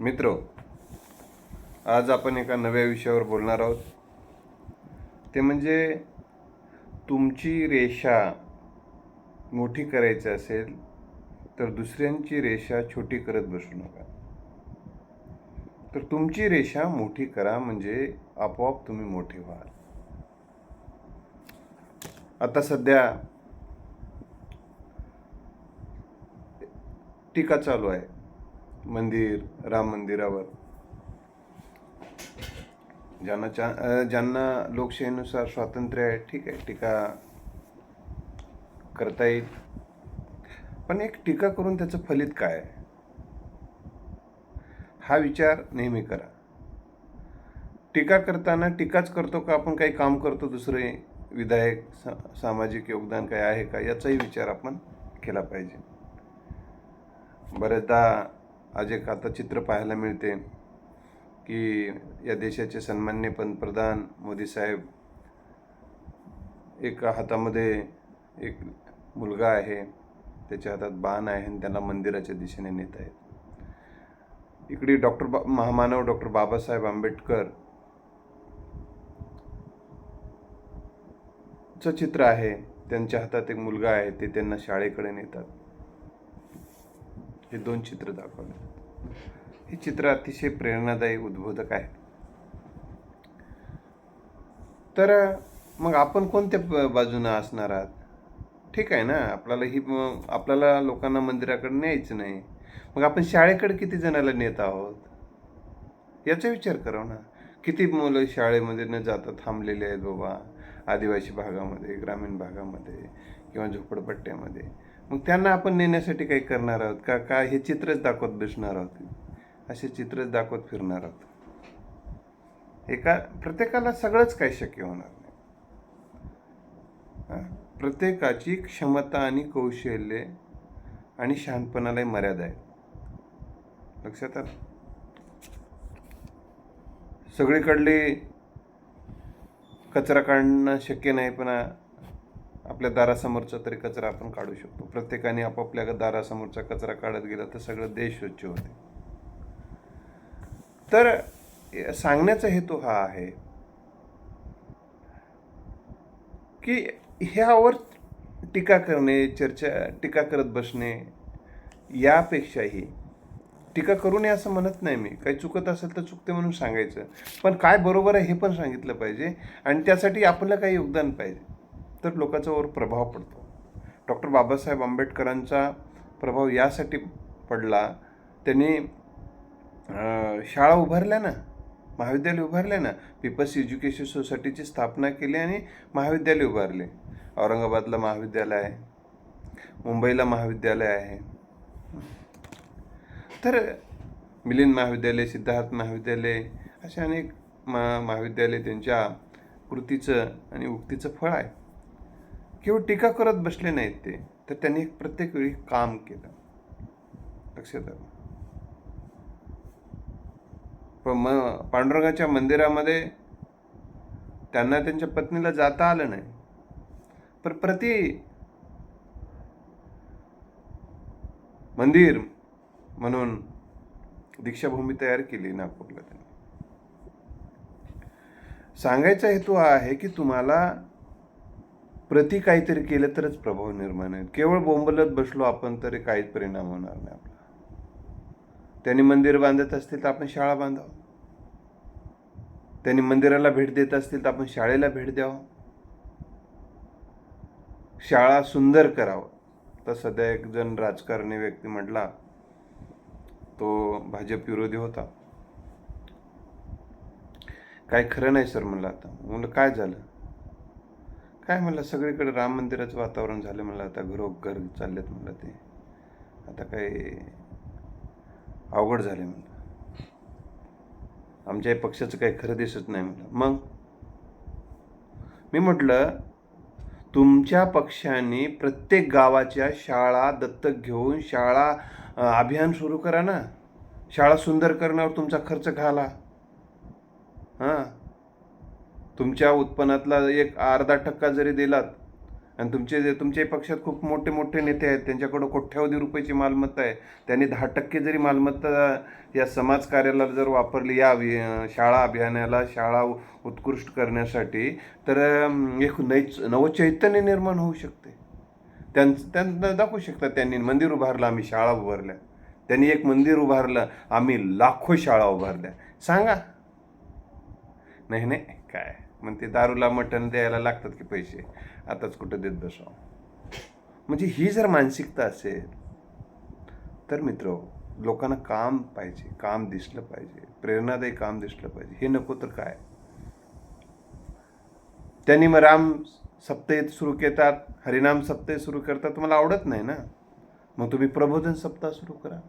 मित्र आज आपण एका नव्या विषयावर बोलणार आहोत. ते म्हणजे तुमची रेषा मोठी करायची असेल तर दुसऱ्यांची रेषा छोटी करत बसू नका. तर तुमची रेषा मोठी करा म्हणजे आपोआप तुम्ही मोठे व्हाल. आता सध्या टीका चालू आहे. मंदिर राम मंदिरावर. ज्यांना चा ज्यांना लोकशाहीनुसार स्वातंत्र्य आहे ठीक आहे टीका करता येईल. पण एक टीका करून त्याचं फलित काय आहे? हा विचार नेहमी करा. टीका करताना टीकाच करतो का आपण काही काम करतो दुसरे विधायक सा सामाजिक योगदान काय आहे का? याचाही विचार आपण केला पाहिजे. बरेचदा आज एक आता चित्र पाहायला मिळते की या देशाचे सन्मान्य पंतप्रधान मोदी साहेब एका हातामध्ये एक मुलगा आहे त्याच्या हातात बाण आहे आणि त्याला मंदिराच्या दिशेने नेत आहेत. इकडे डॉक्टर बा महामानव डॉक्टर बाबासाहेब आंबेडकर चं चित्र आहे. त्यांच्या हातात एक मुलगा आहे ते त्यांना शाळेकडे नेतात. हे दोन चित्र दाखवले. हे चित्र अतिशय प्रेरणादायी उद्बोधक आहे तर मग आपण कोणत्या बाजूनं असणार आहात? ठीक आहे ना? आपल्याला ही आपल्याला लोकांना मंदिराकडे न्यायचं नाही. मग आपण शाळेकडे किती जणाला नेत आहोत? याचा विचार करा ना. किती मुलं शाळेमध्ये न जाता थांबलेले आहेत बाबा? आदिवासी भागामध्ये ग्रामीण भागामध्ये किंवा झोपडपट्ट्यामध्ये? मग त्यांना आपण नेण्यासाठी काही करणार आहोत? का का हे चित्रच दाखवत बसणार आहोत? असे चित्रच दाखवत फिरणार आहोत? एका प्रत्येकाला सगळंच काही शक्य होणार नाही. प्रत्येकाची क्षमता आणि कौशल्य आणि शहाणपणालाही मर्यादा आहे लक्षात आलं? सगळीकडली कचरा काढणं शक्य नाही पण आपल्या दारासमोरचा तरी कचरा आपण काढू शकतो. प्रत्येकाने आपापल्या दारासमोरचा कचरा काढत गेला तर सगळं देश स्वच्छ होते. तर सांगण्याचा हेतू हा आहे की ह्यावर टीका करणे चर्चा टीका करत बसणे यापेक्षाही टीका करू नये असं म्हणत नाही मी. काही चुकत असेल तर चुकते म्हणून सांगायचं. पण काय बरोबर आहे हे पण सांगितलं पाहिजे आणि त्यासाठी आपलं काही योगदान पाहिजे. तर लोकांचा वर प्रभाव पडतो. डॉक्टर बाबासाहेब आंबेडकरांचा प्रभाव यासाठी पडला. त्यांनी शाळा उभारल्या ना महाविद्यालय उभारले ना पीपल्स एज्युकेशन सोसायटीची स्थापना केली आणि महाविद्यालय उभारले. औरंगाबादला महाविद्यालय आहे मुंबईला महाविद्यालय आहे. तर मिलिंद महाविद्यालय सिद्धार्थ महाविद्यालय असे अनेक मा महाविद्यालय त्यांच्या कृतीचं आणि उक्तीचं फळ आहे. केवळ टीका करत बसले नाहीत ते तर त्यांनी प्रत्येक वेळी काम केलं. लक्षात आलं. पण म पांडुरंगाच्या मंदिरामध्ये त्यांना त्यांच्या पत्नीला जाता आलं नाही. पण प्रति मंदिर म्हणून दीक्षाभूमी तयार केली नागपूरला त्यांनी. सांगायचा हेतू हा आहे की तुम्हाला प्रति काहीतरी केलं तरच प्रभाव निर्माण होईल. केवळ बोंबलत बसलो आपण तरी काहीच परिणाम होणार नाही आपला. त्यांनी मंदिर बांधत असतील तर आपण शाळा बांधावं. त्यांनी मंदिराला भेट देत असतील तर आपण शाळेला भेट द्यावं. शाळा सुंदर करावं. तर सध्या एक जण राजकारणी व्यक्ती म्हटला तो भाजप विरोधी होता. काय खरं नाही सर म्हणलं आता. म्हणलं काय झालं? काय म्हणलं सगळीकडे राम मंदिराचं वातावरण झालं म्हणलं आता घरोघर चाललेत म्हणलं ते. आता काय अवघड झाले म्हणलं. आमच्या पक्षाचं काही खरं दिसत नाही म्हणलं. मग? मी म्हटलं तुमच्या पक्षाने प्रत्येक गावाच्या शाळा दत्तक घेऊन शाळा अभियान सुरू करा ना. शाळा सुंदर करण्यावर तुमचा खर्च घाला. हां? तुमच्या उत्पन्नातला एक अर्धा टक्का जरी दिलात आणि तुमचे जे तुमच्या पक्षात खूप मोठे मोठे नेते आहेत त्यांच्याकडं कोट्यावधी रुपयाची मालमत्ता आहे त्यांनी दहा टक्के जरी मालमत्ता या समाज कार्याला जर वापरली या अभि- शाळा अभियानाला शाळा उत्कृष्ट करण्यासाठी तर एक नैच नवचैतन्य निर्माण होऊ शकते. त्यांचं त्यांना दाखवू शकतात त्यांनी मंदिर उभारलं आम्ही शाळा उभारल्या. त्यांनी एक मंदिर उभारलं आम्ही लाखो शाळा उभारल्या. सांगा. नाही नाही काय? मग ते दारूला मटण द्यायला लागतात की पैसे. आताच कुठं देत बसाव? म्हणजे ही जर मानसिकता असेल तर मित्र लोकांना काम पाहिजे काम दिसलं पाहिजे प्रेरणादायी काम दिसलं पाहिजे. हे नको तर काय? त्यांनी मग राम सप्ताह सुरू करतात हरिनाम सप्ताह सुरू करतात तुम्हाला आवडत नाही ना? मग तुम्ही प्रबोधन सप्ताह सुरू करा.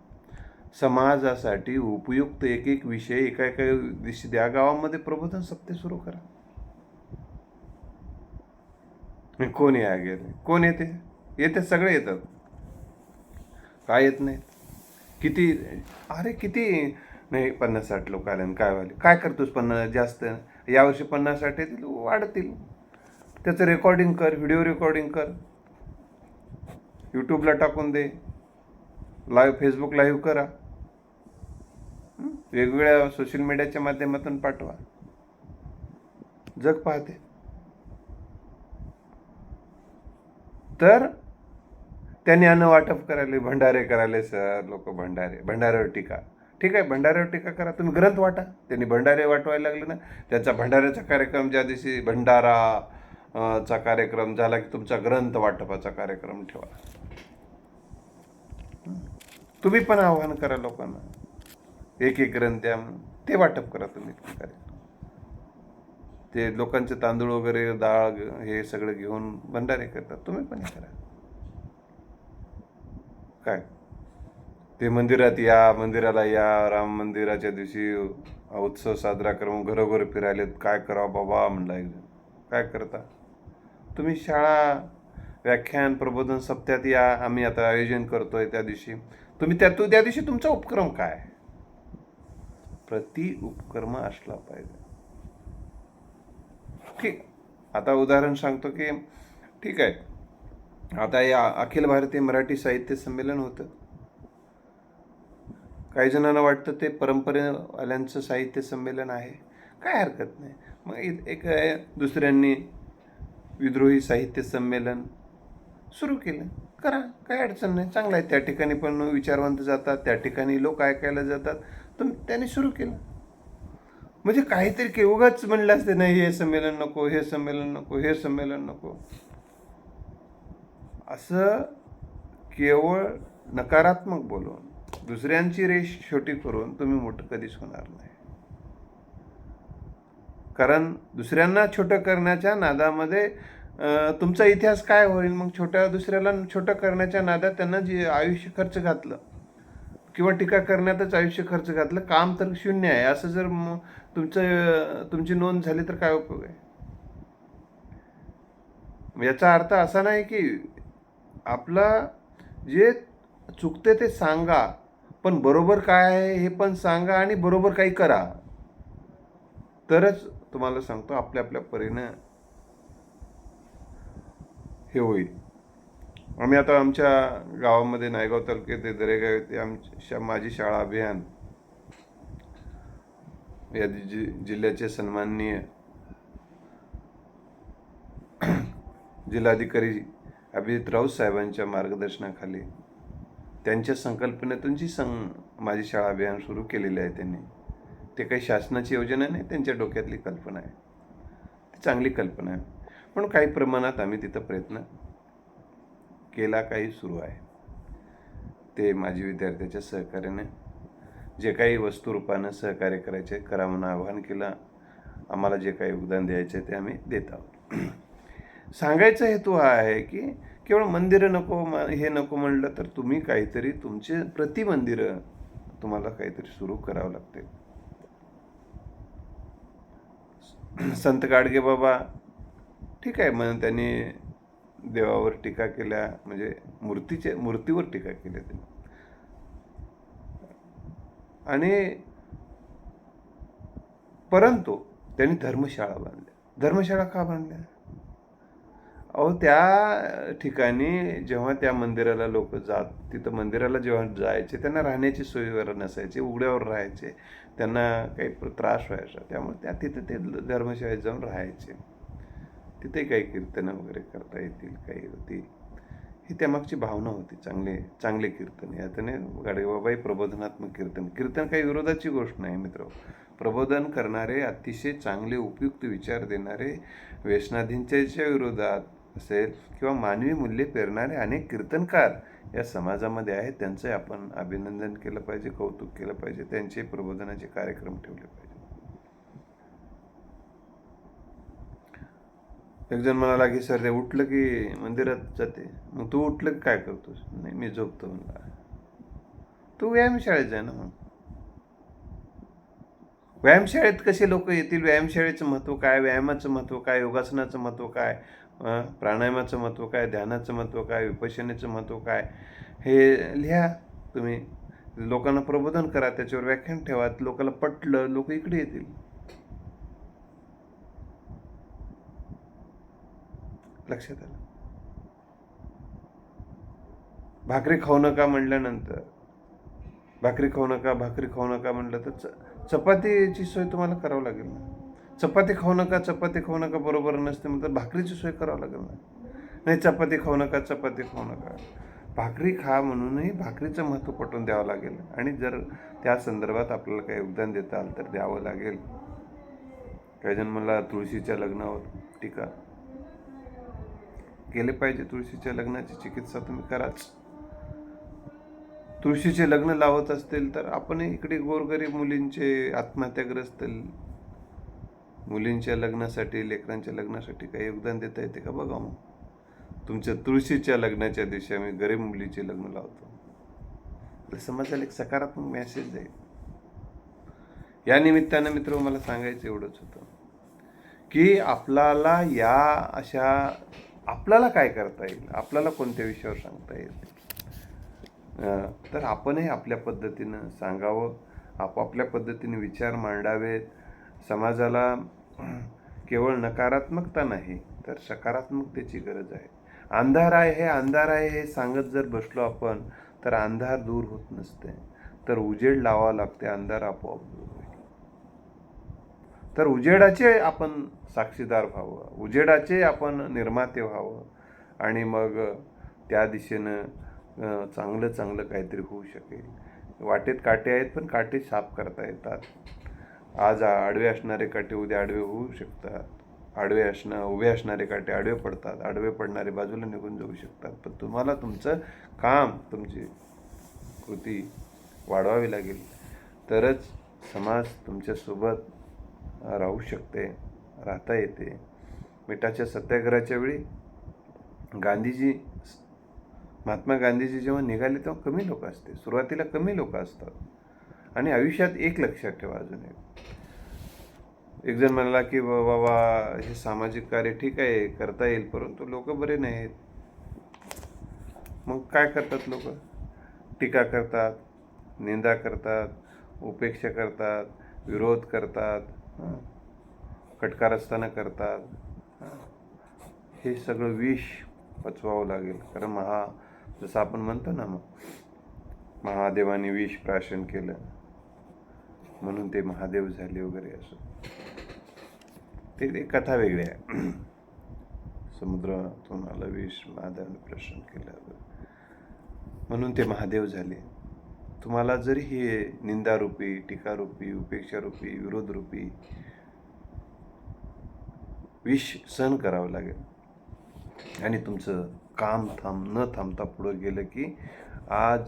समाजासाठी उपयुक्त एक एक विषय एका एका दिवशी द्या गावामध्ये प्रबोधन सप्ताह सुरू करा. मग कोण या गेले कोण येते? येते सगळे येतात. काय येत नाहीत? किती अरे किती? नाही पन्नास साठ लोक आले आणि काय वाले? काय करतोस पन्नास जास्त? यावर्षी पन्नास साठ येतील वाढतील. त्याचं रेकॉर्डिंग कर व्हिडिओ रेकॉर्डिंग कर. यूट्यूबला टाकून दे. लाईव्ह फेसबुक लाईव्ह करा. वेगवेगळ्या सोशल मीडियाच्या माध्यमातून पाठवा. जग पाहते. तर त्यांनी अन्न वाटप करायले भंडारे करायले सर लोक भंडारे भंडाऱ्यावर टीका. ठीक आहे भंडाऱ्यावर टीका करा. तुम्ही ग्रंथ वाटा. त्यांनी भंडारे वाटवायला लागले ना. त्याचा भंडाऱ्याचा कार्यक्रम ज्या दिवशी भंडारा चा कार्यक्रम झाला की तुमचा ग्रंथ वाटपाचा कार्यक्रम ठेवा. तुम्ही पण आव्हान करा लोकांना. एक एक ग्रंथ द्या ते वाटप करा तुम्ही. कार्यक्रम ते लोकांचे तांदूळ वगैरे डाळ हे सगळं घेऊन भंडारे करतात. तुम्ही पण हे करा. काय? ते मंदिरात या मंदिराला या राम मंदिराच्या दिवशी उत्सव साजरा करून घरोघर फिरायलेत. काय करावं बाबा म्हणला काय करता? तुम्ही शाळा व्याख्यान प्रबोधन सप्त्यात या. आम्ही आता आयोजन करतोय त्या दिवशी. तुम्ही त्या तू त्या दिवशी तुमचा उपक्रम काय? प्रति उपक्रम असला पाहिजे. ठीक आता उदाहरण सांगतो की ठीक आहे. आता या अखिल भारतीय मराठी साहित्य संमेलन होतं. काही जणांना वाटतं ते परंपरेवाल्यांचं साहित्य संमेलन आहे. काय हरकत नाही. मग एक दुसऱ्यांनी विद्रोही साहित्य संमेलन सुरू केलं. करा काय अडचण नाही. चांगलं आहे. त्या ठिकाणी पण विचारवंत जातात. त्या ठिकाणी लोक ऐकायला जातात. तर त्यांनी सुरू केलं. म्हणजे काहीतरी केवगाच म्हणलं असते नाही हे संमेलन नको हे संमेलन नको हे संमेलन नको. असं केवळ नकारात्मक बोलून दुसऱ्यांची रेष छोटी करून तुम्ही मोठं कधीच होणार नाही. कारण दुसऱ्यांना छोटं करण्याच्या नादामध्ये तुमचा इतिहास काय होईल? मग छोट्या दुसऱ्याला छोटं करण्याच्या नादात त्यांना जे आयुष्य खर्च घातलं किंवा टीका करण्यातच आयुष्य खर्च घातलं काम तर शून्य आहे. असं जर तुमचं तुमची नोंद झाली तर काय उपयोग आहे? मग याचा अर्थ असा नाही की आपला जे चुकते ते सांगा पण बरोबर काय आहे हे पण सांगा आणि बरोबर काही करा. तरच तुम्हाला सांगतो आपल्या आपल्या परीनं हे होईल. आम्ही आता आमच्या गावामध्ये नायगाव तालुक्यात दरेगाव येथे आमच्या माझी शाळा अभियान या जि जिल्ह्याचे सन्माननीय जिल्हाधिकारी अभिजित राऊत साहेबांच्या मार्गदर्शनाखाली त्यांच्या संकल्पनेतून जी सं माझी शाळा अभियान सुरू केलेले आहे त्यांनी. ते काही शासनाची योजना नाही त्यांच्या डोक्यातली कल्पना आहे. ती चांगली कल्पना आहे. पण काही प्रमाणात आम्ही तिथं प्रयत्न केला काही सुरू आहे. ते माझी विद्यार्थ्याच्या सहकार्याने जे काही वस्तुरूपानं सहकार्य करायचे करा म्हणून आवाहन केलं आम्हाला जे काही योगदान द्यायचे ते आम्ही देत आहोत. सांगायचा हेतू हा आहे की केवळ मंदिरं नको हे नको म्हणलं तर तुम्ही काहीतरी तुमचे प्रतिमंदिरं तुम्हाला काहीतरी सुरू करावं लागते. संत गाडगे बाबा ठीक आहे मग त्यांनी देवावर टीका केल्या म्हणजे मूर्तीचे मूर्तीवर टीका केल्या त्यांनी. आणि परंतु त्यांनी धर्मशाळा बांधल्या. धर्मशाळा का बांधल्या? अहो त्या ठिकाणी जेव्हा त्या मंदिराला लोक जात तिथं मंदिराला जेव्हा जायचे त्यांना राहण्याची सोयीवर नसायची उघड्यावर राहायचे त्यांना काही त्रास व्हायचा त्यामुळे त्या तिथं ते धर्मशाळेत जाऊन राहायचे. तिथे काही कीर्तनं वगैरे करता येतील काही होती ही त्यामागची भावना होती चांगले चांगले कीर्तन. यातने गाडगेबाबाई प्रबोधनात्मक कीर्तन कीर्तन काही विरोधाची गोष्ट नाही मित्र. प्रबोधन करणारे अतिशय चांगले उपयुक्त विचार देणारे व्यसनाधींच्या विरोधात असेल किंवा मानवी मूल्ये पेरणारे अनेक कीर्तनकार या समाजामध्ये आहेत त्यांचं आपण अभिनंदन केलं पाहिजे कौतुक केलं पाहिजे त्यांचे प्रबोधनाचे कार्यक्रम ठेवले पाहिजे. एक जण म्हणाला की सर ते उठलं की मंदिरात जाते. मग तू उठलं की काय करतोस? नाही मी झोपतो. म्हणला तू व्यायामशाळेत जा ना मग. व्यायामशाळेत कसे लोक येतील? व्यायामशाळेचं महत्त्व काय? व्यायामाचं महत्त्व काय? योगासनाचं महत्त्व काय? प्राणायामाचं महत्त्व काय? ध्यानाचं महत्त्व काय? विपशनेचं महत्त्व काय? हे लिहा तुम्ही. लोकांना प्रबोधन करा. त्याच्यावर व्याख्यान ठेवा. लोकांना पटलं लोक इकडे येतील. लक्षात आलं. भाकरी खाऊ नका म्हटल्यानंतर भाकरी खाऊ नका भाकरी खाऊ नका म्हटलं तर च चपातीची सोय तुम्हाला करावं लागेल ना. चपाती खाऊ नका चपाती खाऊ नका बरोबर नसते म्हणतात भाकरीची सोय करावं लागेल ना. नाही चपाती खाऊ नका चपाती खाऊ नका. भाकरी खा म्हणूनही भाकरीचं महत्त्व पटवून द्यावं लागेल. आणि जर त्या संदर्भात आपल्याला काही योगदान देता आलं तर द्यावं लागेल. काही जण मला तुळशीच्या लग्नावर टीका केले पाहिजे तुळशीच्या लग्नाची चिकित्सा तुम्ही कराच तुळशीचे लग्न लावत असतील तर आपण इकडे गोरगरीब मुलींचे आत्महत्याग्रस्त मुलींच्या लग्नासाठी लेकरांच्या लग्नासाठी काही योगदान देता येते का? बघा मग. तुमच्या तुळशीच्या लग्नाच्या दिवशी आम्ही गरीब मुलीचे लग्न लावतो. तर समाजाला एक सकारात्मक मेसेज जाईल या निमित्तानं मित्र मला सांगायचं एवढंच होतं की आपल्याला या अशा आपल्याला काय करता येईल? आपल्याला कोणत्या विषयावर सांगता येईल? तर आपणही आपल्या पद्धतीनं सांगावं. आपापल्या पद्धतीने विचार मांडावेत समाजाला केवळ नकारात्मकता नाही तर सकारात्मकतेची गरज आहे. अंधार आहे हे अंधार आहे हे सांगत जर बसलो आपण तर अंधार दूर होत नसते. तर उजेड लावावं लागते अंधार आपोआप दूर तर उजेडाचे आपण साक्षीदार व्हावं उजेडाचे आपण निर्माते व्हावं आणि मग त्या दिशेनं चांगलं चांगलं काहीतरी होऊ शकेल. वाटेत काटे आहेत पण काटे साफ करता येतात. आज आडवे असणारे काटे उद्या आडवे होऊ शकतात. आडवे असणं उभे असणारे काटे आडवे पडतात. आडवे पडणारे बाजूला निघून जाऊ शकतात. पण तुम्हाला तुमचं काम तुमची कृती वाढवावी लागेल. तरच समाज तुमच्यासोबत राहू शकते राहता येते. मिठाच्या सत्याग्रहाच्या वेळी गांधीजी महात्मा गांधीजी जेव्हा निघाले तेव्हा कमी लोक असते. सुरुवातीला कमी लोक असतात. आणि आयुष्यात एक लक्षात ठेवा अजून एक. एक जण म्हणाला की बा- बाबा हे सामाजिक कार्य ठीक आहे करता येईल परंतु लोक बरे नाहीत. मग काय करतात लोक? टीका करतात निंदा करतात उपेक्षा करतात विरोध करतात. हं. असताना करतात हे सगळं विष पचवावं लागेल. कारण महा जसं आपण म्हणतो ना मग महादेवाने विष प्राशन केलं म्हणून ते महादेव झाले वगैरे असं. ते ते कथा वेगळी आहे. समुद्रातून आलं विष महादेवाने प्राशन केलं. म्हणून ते महादेव झाले. तुम्हाला जरी हे निंदारूपी टीकारूपी उपेक्षारूपी विरोधरूपी विष सहन करावं लागेल. आणि तुमचं काम थांब न थांबता पुढं गेलं की आज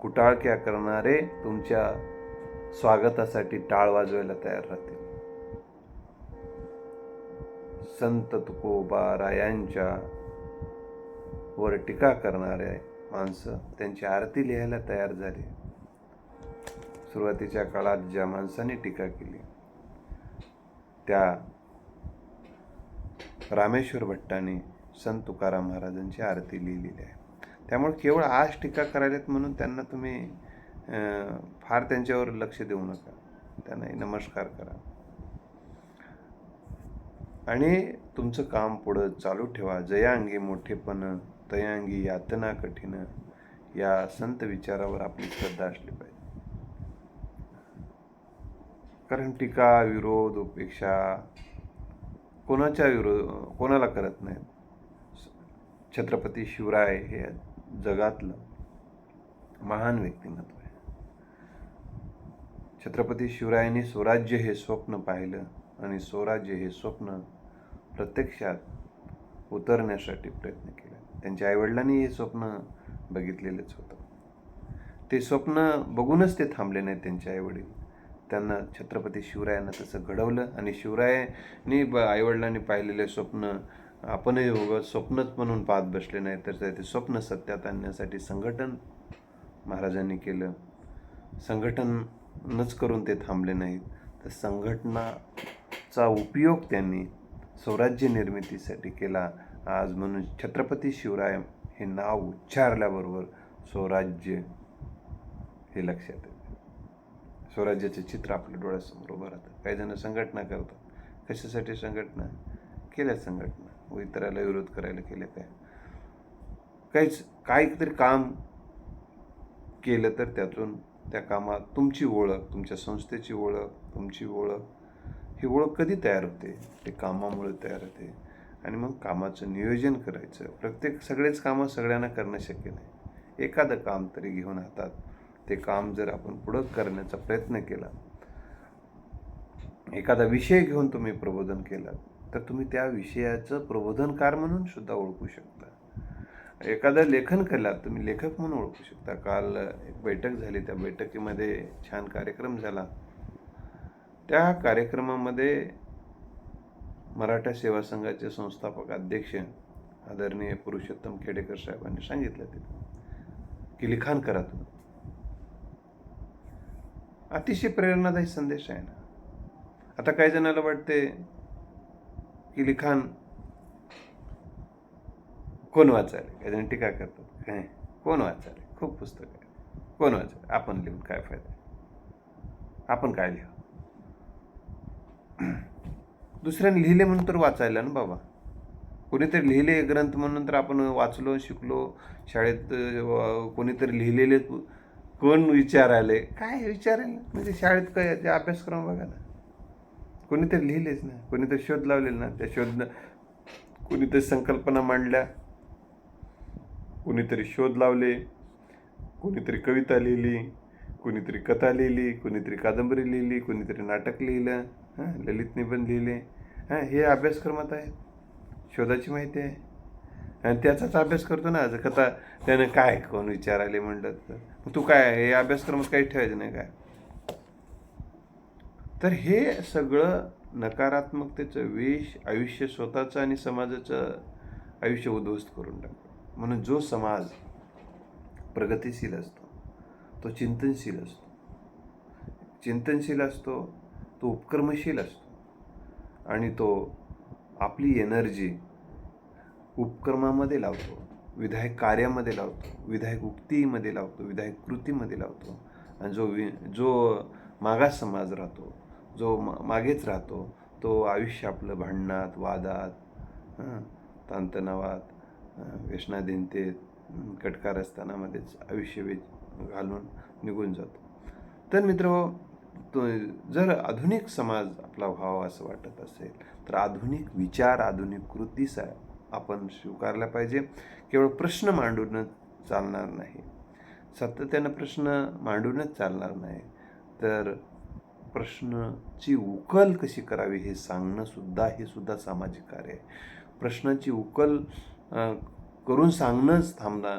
कुटाळक्या करणारे तुमच्या स्वागतासाठी टाळ वाजवायला तयार राहतील. संत तुकोबा रायांच्या वर टीका करणारे माणसं त्यांची आरती लिहायला तयार झाली. सुरुवातीच्या काळात ज्या माणसाने टीका केली त्या रामेश्वर भट्टाने संत तुकाराम महाराजांची आरती लिहिलेली आहे. त्यामुळे केवळ आज टीका करायलेत म्हणून त्यांना तुम्ही फार त्यांच्यावर लक्ष देऊ नका. त्यांना नमस्कार करा. आणि तुमचं काम पुढं चालू ठेवा. जयांगी मोठेपण तयांगी यातना कठीण या संत विचारावर आपली श्रद्धा असली पाहिजे. कारण टीका विरोध उपेक्षा कोणाच्या विरोध कोणाला करत नाहीत? छत्रपती शिवराय हे जगातलं महान व्यक्तिमत्व आहे. छत्रपती शिवरायांनी स्वराज्य हे स्वप्न पाहिलं आणि स्वराज्य हे स्वप्न प्रत्यक्षात उतरण्यासाठी प्रयत्न केला. त्यांच्या आईवडिलांनी हे स्वप्न बघितलेलंच होतं. ते स्वप्न बघूनच ते थांबले नाहीत त्यांचे आईवडील. त्यांना छत्रपती शिवरायांना तसं घडवलं आणि शिवरायांनी ब आईवडिलांनी पाहिलेले स्वप्न आपणही उगाच स्वप्नच म्हणून पाहत बसले नाही तर ते स्वप्न सत्यात आणण्यासाठी संघटन महाराजांनी केलं. संघटनच करून ते थांबले नाहीत. तर संघटनाचा उपयोग त्यांनी स्वराज्य निर्मितीसाठी केला. आज म्हणून छत्रपती शिवराय हे नाव उच्चारल्याबरोबर स्वराज्य हे लक्षात येतं. स्वराज्याचे चित्र आपल्या डोळ्यासमोर उभं राहतं. काही जण संघटना करतात. कशासाठी संघटना? केल्या संघटना. व इतराला विरोध करायला केल्या काय? काहीच काहीतरी काम केलं तर त्यातून त्या कामात तुमची ओळख तुमच्या संस्थेची ओळख तुमची ओळख ही ओळख कधी तयार होते? ते कामामुळे तयार होते. आणि मग कामाचं नियोजन करायचं. प्रत्येक सगळेच कामं सगळ्यांना करणं शक्य नाही. एखादं काम तरी घेऊन हातात ते काम जर आपण पुढं करण्याचा प्रयत्न केला एखादा विषय घेऊन तुम्ही प्रबोधन केलं तर तुम्ही त्या विषयाचं प्रबोधनकार म्हणून सुद्धा ओळखू शकता. एखादं लेखन केलं तुम्ही लेखक म्हणून ओळखू शकता. काल एक बैठक झाली त्या बैठकीमध्ये छान कार्यक्रम झाला. त्या कार्यक्रमामध्ये मराठा सेवा संघाचे संस्थापक अध्यक्ष आदरणीय पुरुषोत्तम खेडेकर साहेबांनी सांगितलं तिथं की लिखाण करा तुम्ही. अतिशय प्रेरणादायी संदेश आहे ना. आता काही जणाला वाटते की लिखाण कोण वाचायला? काही जण टीका करतात. काय? कोण वाचायला? खूप पुस्तक आहे कोण वाचायला? आपण लिहून काय फायदा आपण काय लिहा दुसऱ्याने लिहिले म्हणून तर वाचायला ना बाबा. कोणीतरी लिहिले ग्रंथ म्हणून तर आपण वाचलो शिकलो. शाळेत कोणीतरी लिहिलेले पु- कोण विचारायले? काय विचारेल? म्हणजे शाळेत काय ते अभ्यासक्रम बघा ना. कोणीतरी लिहिलेच ना. कोणीतरी शोध लावलेला ना. त्या शोध कोणीतरी संकल्पना मांडल्या. कोणीतरी शोध लावले. कोणीतरी कविता लिहिली. कोणीतरी कथा लिहिली. कोणीतरी कादंबरी लिहिली. कोणीतरी नाटक लिहिलं. हां ललित निबंध लिहिले. हां हे अभ्यासक्रमात आहे शोधाची माहिती आहे. आणि त्याचाच अभ्यास करतो ना आज. कथा त्यानं काय कोण विचारायले म्हणलं तर. मग तू काय हे अभ्यासक्रमात काही ठेवायचं नाही काय? तर हे सगळं नकारात्मकतेचं विष आयुष्य स्वतःचं आणि समाजाचं आयुष्य उद्ध्वस्त करून टाकतो. म्हणून जो समाज प्रगतिशील असतो तो चिंतनशील असतो. चिंतनशील असतो तो उपक्रमशील असतो. आणि तो आपली एनर्जी उपक्रमामध्ये लावतो विधायक कार्यामध्ये लावतो विधायक उक्तीमध्ये लावतो विधायक कृतीमध्ये लावतो. आणि जो वि जो मागास समाज राहतो जो मा मागेच राहतो तो आयुष्य आपलं भांडणात वादात ताणतणावात हं, व्यसनाधीनतेत हं, कटकारस्थानामध्येच आयुष्य वे घालून निघून जातो. तर मित्र तो जर आधुनिक समाज आपला व्हावा असं वाटत असेल तर आधुनिक विचार आधुनिक कृतीचा आपण स्वीकारला पाहिजे. केवळ प्रश्न मांडूनच चालणार नाही. सातत्यानं प्रश्न मांडूनच चालणार नाही. तर प्रश्नाची उकल कशी करावी हे सांगणंसुद्धा हे सुद्धा सामाजिक कार्य आहे. प्रश्नाची उकल करून सांगणंच थांबणार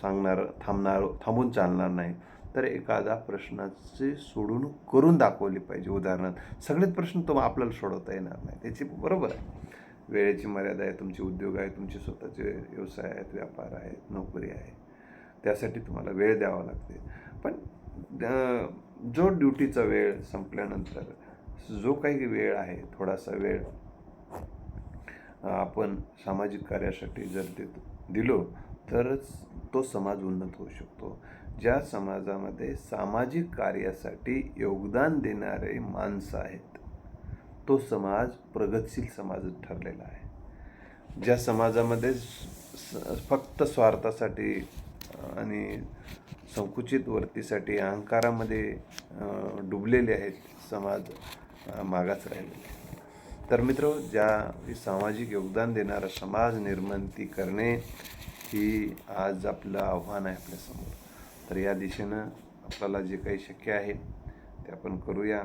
सांगणार थांबणार थांबून चालणार नाही. तर एखादा प्रश्नाचे सोडून करून दाखवली पाहिजे. उदाहरणार्थ सगळेच प्रश्न तो आपल्याला सोडवता येणार नाही. त्याची बरोबर आहे. वेळेची मर्यादा आहे तुमचे उद्योग आहे तुमचे स्वतःचे व्यवसाय आहेत व्यापार आहेत नोकरी आहे. त्यासाठी तुम्हाला वेळ द्यावा लागते. पण जो ड्युटीचा वेळ संपल्यानंतर जो काही वेळ आहे थोडासा वेळ आपण सामाजिक कार्यासाठी जर देतो दिलो तरच तो समाज उन्नत होऊ शकतो. ज्या समाजामध्ये सामाजिक कार्यासाठी योगदान देणारे माणसं आहेत तो समाज प्रगतशील समाज ठरलेला आहे. ज्या समाजामध्ये स- फक्त स्वार्थासाठी आणि संकुचित वृत्तीसाठी अहंकारामध्ये डुबलेले आहेत समाज मागास राहिलेले तर मित्र ज्या सामाजिक योगदान देणारा समाज निर्मिती करणे ही आज आपलं आव्हान आहे आपल्यासमोर तर या दिशेनं आपल्याला जे काही शक्य आहे ते आपण करूया.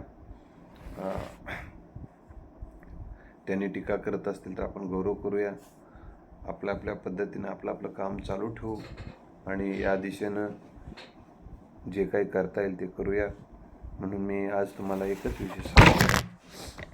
त्यांनी टीका करत असतील तर आपण गौरव करूया. आपल्या आपल्या पद्धतीनं आपलं आपलं काम चालू ठेवू आणि या दिशेनं जे काही करता येईल ते करूया. म्हणून मी आज तुम्हाला एकच विषय सांगतो.